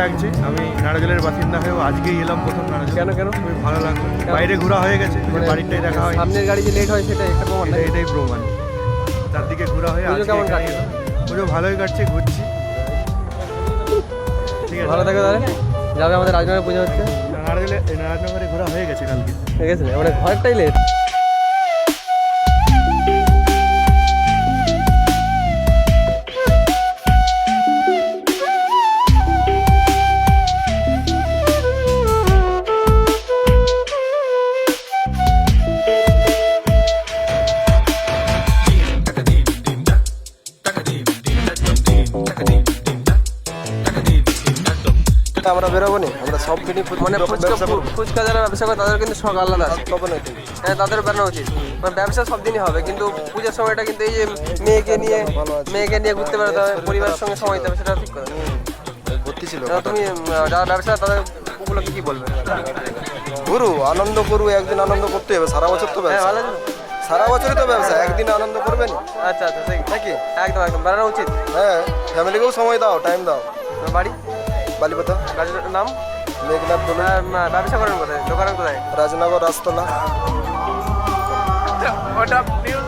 আমি নারাজলের বাসিন্দা হয়েও আজকেই এলাম প্রথম নারাজল। কেন কেন? খুবই ভালো লাগল। বাইরে ঘোরা হয়ে গেছে মানে বাড়িটাই দেখা হয় সামনের গাড়ি যে লেট হয় সেটা একটা প্রমাণ এটাই প্রমাণ। চারদিকে ঘোরা হয়ে আজকে কেমন কাটছে? পুজো ভালোই কাটছে ঘুরছি। ঠিক আছে। ভালো থাকো তাহলে। যাবে আমাদের রাজনগরে পুজো হচ্ছে। নারাজলে নারাজনগরে ঘোরা হয়ে গেছে কালকে। ঠিক আছে মানে ঘরটাই লেট আমরা বেরোবো নি আমরা সব মিনি মানে ফুচকা ফুচকা যারা ব্যবসা করে তাদের কিন্তু শখ আলাদা আছে। তবে না। হ্যাঁ তাদের বেরোনো উচিত। মানে ব্যবসা সব দিনই হবে কিন্তু পুজোর সময়টা কিন্তু এই যে মেয়েকে নিয়ে মেয়েকে নিয়ে ঘুরতে বেরোতে হবে পরিবারের সঙ্গে সময় দিতে হবে সেটা ঠিক ভর্তি ছিল তুমি যারা ব্যবসা তাদের উপলক্ষে কি বলবে? গুরু আনন্দ করু একদিন আনন্দ করতে হবে সারা বছর তো হ্যাঁ ব্যবসা। ভালো সারা বছরই তো ব্যবসা একদিন আনন্দ করবেন আচ্ছা আচ্ছা নাকি? একদম একদম বেরোনো উচিত। হ্যাঁ ফ্যামিলিকেও সময় দাও টাইম দাও। বাড়ি? বালিপাতা বাড়ির নাম? মেঘনাথ দোলা ব্যবসা করেন কোথায়? দোকান কোথায়? রাজনগর রাজতলা। ওটা নিউজ